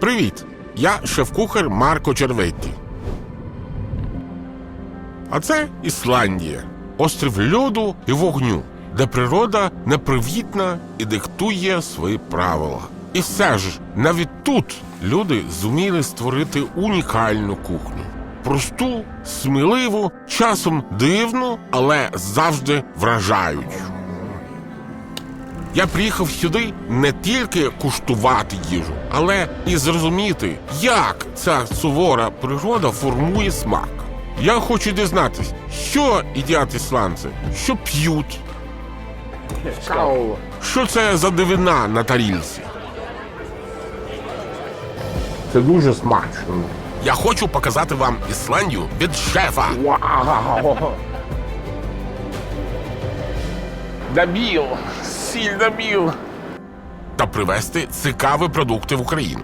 Привіт! Я шеф-кухар Марко Черветті. А це Ісландія, острів льоду і вогню, де природа непривітна і диктує свої правила. І все ж, навіть тут люди зуміли створити унікальну кухню. Просту, сміливу, часом дивну, але завжди вражаючу. Я приїхав сюди не тільки куштувати їжу, але і зрозуміти, як ця сувора природа формує смак. Я хочу дізнатись, що їдять ісландці, що п'ють, що це за дивина на тарілці. Це дуже смачно. Я хочу показати вам Ісландію від шефа. Вау! Добів! Сіль добів! та привезти цікаві продукти в Україну.